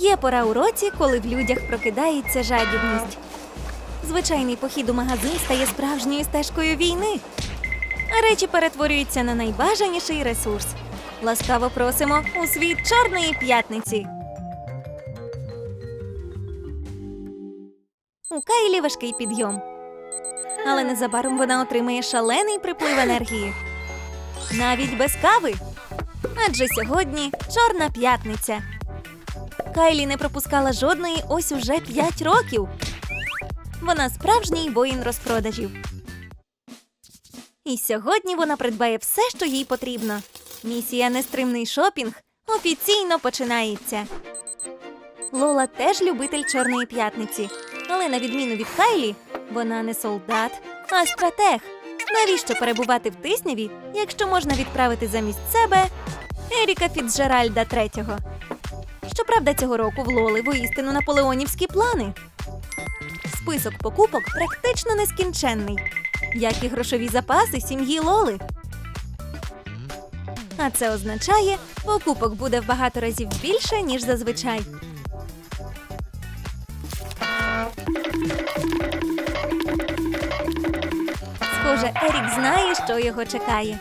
Є пора у році, коли в людях прокидається жадібність. Звичайний похід у магазин стає справжньою стежкою війни, а речі перетворюються на найбажаніший ресурс. Ласкаво просимо у світ Чорної п'ятниці. У Кайлі важкий підйом. Але незабаром вона отримає шалений приплив енергії. Навіть без кави. Адже сьогодні Чорна п'ятниця. Кайлі не пропускала жодної ось уже 5 років. Вона справжній воїн розпродажів. І сьогодні вона придбає все, що їй потрібно. Місія Нестримний шопінг офіційно починається. Лола теж любитель Чорної п'ятниці, але на відміну від Кайлі, вона не солдат, а стратег. Навіщо перебувати в тисняві, якщо можна відправити замість себе Еріка Фіцджеральда третього? Щоправда, цього року в Лоли воістину наполеонівські плани. Список покупок практично нескінченний, як і грошові запаси сім'ї Лоли. А це означає, покупок буде в багато разів більше, ніж зазвичай. Схоже, Ерік знає, що його чекає.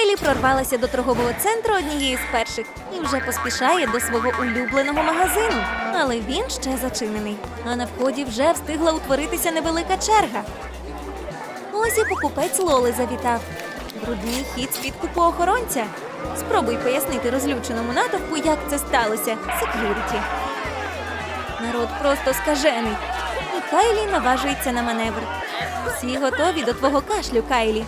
Кайлі прорвалася до торгового центру однієї з перших і вже поспішає до свого улюбленого магазину. Але він ще зачинений. А на вході вже встигла утворитися невелика черга. Ось і покупець Лоли завітав. Брудний хід з підкупу охоронця. Спробуй пояснити розлюченому натовпу, як це сталося. Сек'юріті. Народ просто скажений. І Кайлі наважується на маневр. Всі готові до твого кашлю, Кайлі.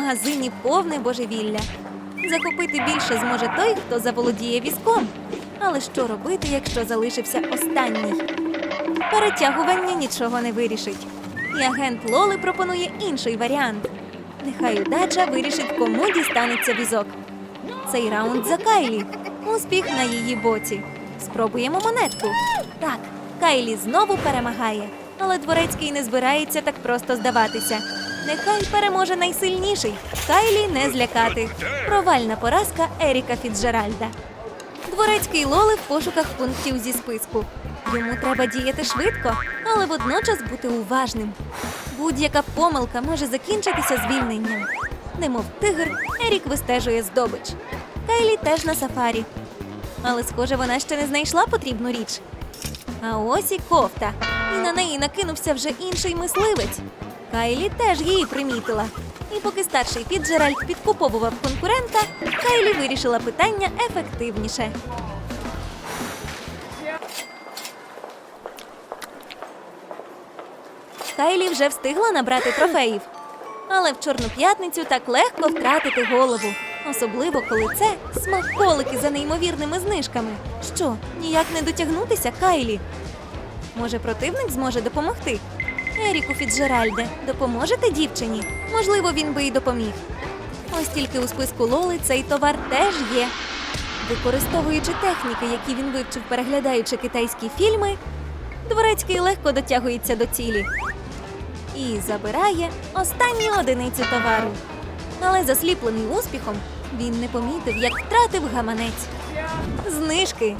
Магазині повне божевілля. Захопити більше зможе той, хто заволодіє візком. Але що робити, якщо залишився останній? Перетягування нічого не вирішить. І агент Лоли пропонує інший варіант. Нехай удача вирішить, кому дістанеться візок. Цей раунд за Кайлі. Успіх на її боці. Спробуємо монетку. Так, Кайлі знову перемагає. Але дворецький не збирається так просто здаватися. Нехай переможе найсильніший. Кайлі не злякати. Провальна поразка Еріка Фіцджеральда. Дворецький Лоли в пошуках пунктів зі списку. Йому треба діяти швидко, але водночас бути уважним. Будь-яка помилка може закінчитися звільненням. Немов тигр, Ерік вистежує здобич. Кайлі теж на сафарі. Але, схоже, вона ще не знайшла потрібну річ. А ось і кофта. І на неї накинувся вже інший мисливець. Кайлі теж її примітила. І поки старший Фіджеральд підкуповував конкурента, Кайлі вирішила питання ефективніше. Кайлі вже встигла набрати трофеїв. Але в Чорну п'ятницю так легко втратити голову. Особливо, коли це смаколики за неймовірними знижками. Що, ніяк не дотягнутися, Кайлі? Може, противник зможе допомогти? Еріку Фіцджеральде, допоможете дівчині? Можливо, він би й допоміг. Ось тільки у списку Лоли цей товар теж є. Використовуючи техніки, які він вивчив, переглядаючи китайські фільми, дворецький легко дотягується до цілі і забирає останню одиницю товару. Але засліплений успіхом, він не помітив, як втратив гаманець. Знижки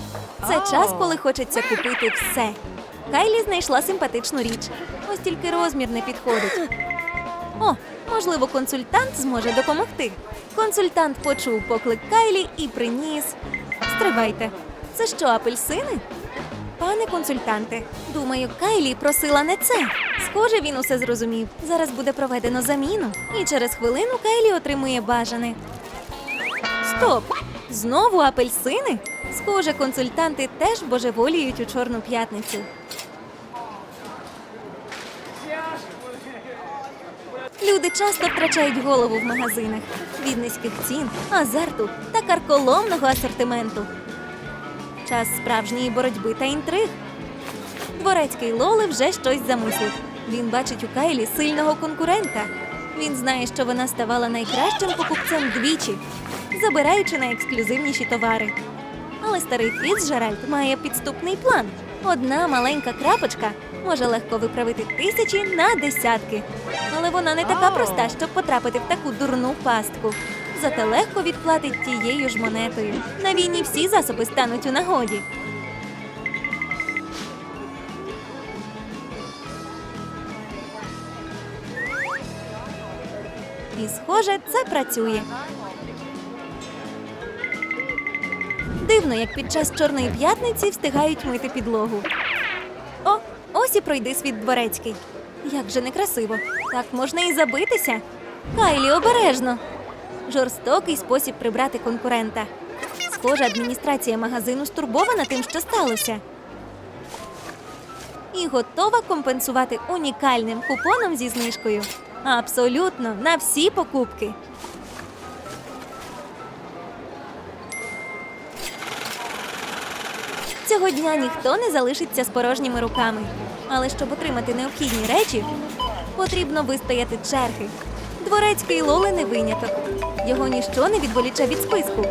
це час, коли хочеться купити все. Кайлі знайшла симпатичну річ. Ось тільки розмір не підходить. О, можливо, консультант зможе допомогти. Консультант почув поклик Кайлі і приніс. Стривайте, це що, апельсини? Пане консультанте, думаю, Кайлі просила не це. Схоже, він усе зрозумів. Зараз буде проведено заміну, і через хвилину Кайлі отримує бажане. Стоп! Знову апельсини? Схоже, консультанти теж божеволіють у чорну п'ятницю. Люди часто втрачають голову в магазинах від низьких цін, азарту та карколомного асортименту. Час справжньої боротьби та інтриг. Дворецький Лоли вже щось замислив. Він бачить у Кайлі сильного конкурента. Він знає, що вона ставала найкращим покупцем двічі. забираючи найексклюзивніші товари. Але старий Фіцджеральд має підступний план. Одна маленька крапочка може легко виправити тисячі на десятки. Але вона не така проста, щоб потрапити в таку дурну пастку. Зате легко відплатить тією ж монетою. На війні всі засоби стануть у нагоді. І, схоже, це працює. Дивно, як під час чорної п'ятниці встигають мити підлогу. О, пройди світ дворецький. Як же некрасиво. Так можна і забитися. Кайлі, обережно. Жорстокий спосіб прибрати конкурента. Схоже, адміністрація магазину стурбована тим, що сталося. І готова компенсувати унікальним купоном зі знижкою. Абсолютно на всі покупки. Цього дня ніхто не залишиться з порожніми руками. Але щоб отримати необхідні речі, потрібно вистояти черги. Дворецький Лоли не виняток. Його ніщо не відволіче від списку.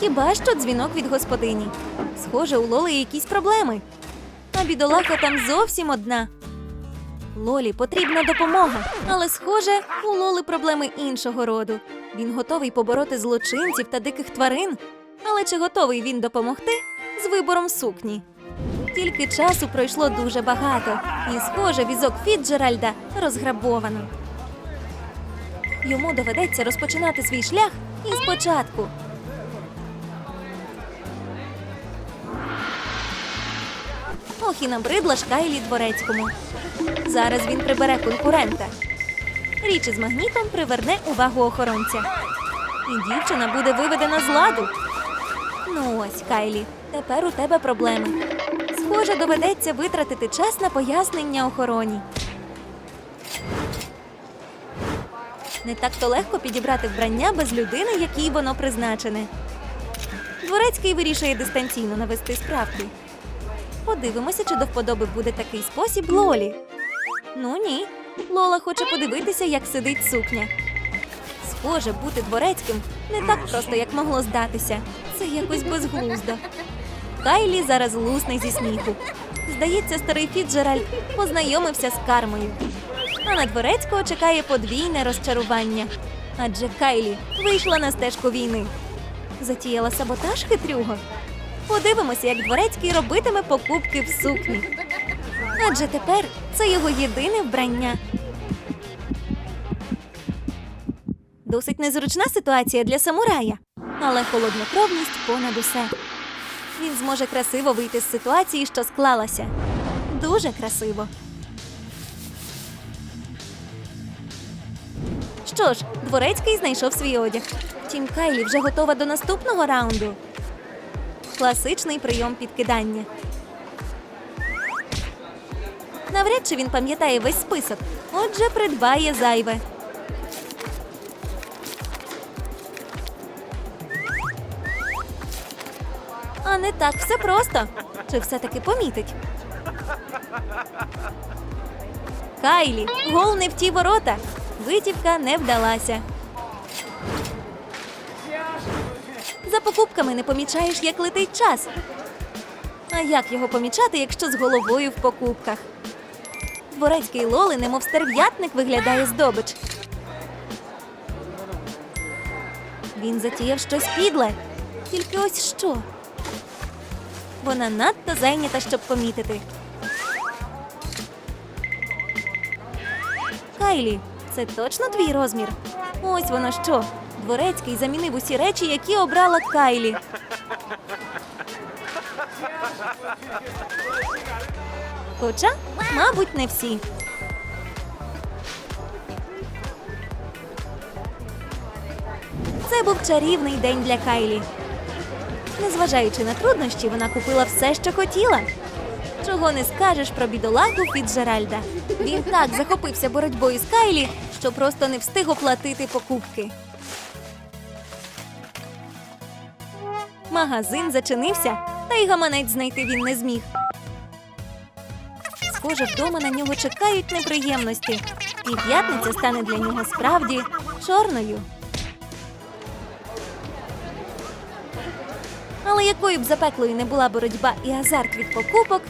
Хіба що дзвінок від господині. Схоже, у Лоли якісь проблеми. А бідолаха там зовсім одна. Лолі потрібна допомога, але схоже, у Лоли проблеми іншого роду. Він готовий побороти злочинців та диких тварин. Але чи готовий він допомогти з вибором сукні? Тільки часу пройшло дуже багато, і, схоже, візок Фіджеральда розграбовано. Йому доведеться розпочинати свій шлях із початку. Ох, і набридла ж Кайлі дворецькому. Зараз він прибере конкурента. Річ із магнітом приверне увагу охоронця. І дівчина буде виведена з ладу. Ну ось, Кайлі, тепер у тебе проблеми. Схоже, доведеться витратити час на пояснення охороні. Не так то легко підібрати вбрання без людини, якій воно призначене. Дворецький вирішує дистанційно навести справки. Подивимося, чи до вподоби буде такий спосіб Лолі. Ну ні. Лола хоче подивитися, як сидить сукня. Схоже, бути дворецьким не так просто, як могло здатися. Це якось безглуздо. Кайлі зараз лусне зі сміху. Здається, старий Фіджеральд познайомився з кармою. А на дворецького чекає подвійне розчарування. Адже Кайлі вийшла на стежку війни. Затіяла саботаж хитрюго. Подивимося, як дворецький робитиме покупки в сукні. Адже тепер це його єдине вбрання. Досить незручна ситуація для самурая, але холоднокровність понад усе. Він зможе красиво вийти з ситуації, що склалася. Дуже красиво. Що ж, дворецький знайшов свій одяг. Втім, Кайлі вже готова до наступного раунду. Класичний прийом підкидання. Навряд чи він пам'ятає весь список, отже, придбає зайве. Не так все просто. Чи все-таки помітить? Кайлі, гол не в ті ворота. Витівка не вдалася. За покупками не помічаєш, як летить час. А як його помічати, якщо з головою в покупках? Дворецький Лоли, немов стерв'ятник, виглядає здобич. Він затіяв щось підле. Тільки ось що. Вона надто зайнята, щоб помітити. Кайлі, це точно твій розмір? Ось воно що. Дворецький замінив усі речі, які обрала Кайлі. Хоча, мабуть, не всі. Це був чарівний день для Кайлі. Незважаючи на труднощі, вона купила все, що хотіла. Чого не скажеш про бідолагу Фіцджеральда. Він так захопився боротьбою з Кайлі, що просто не встиг оплатити покупки. Магазин зачинився, та й гаманець знайти він не зміг. Схоже, вдома на нього чекають неприємності, і п'ятниця стане для нього справді чорною. Але якою б запеклою не була боротьба і азарт від покупок,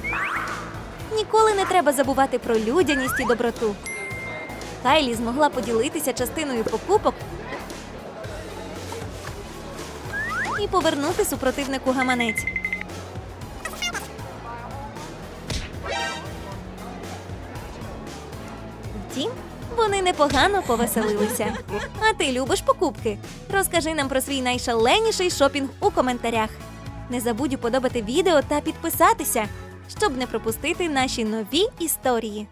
ніколи не треба забувати про людяність і доброту. Кайлі змогла поділитися частиною покупок і повернути супротивнику гаманець. Вони непогано повеселилися. А ти любиш покупки? Розкажи нам про свій найшаленіший шопінг у коментарях. Не забудь уподобати відео та підписатися, щоб не пропустити наші нові історії.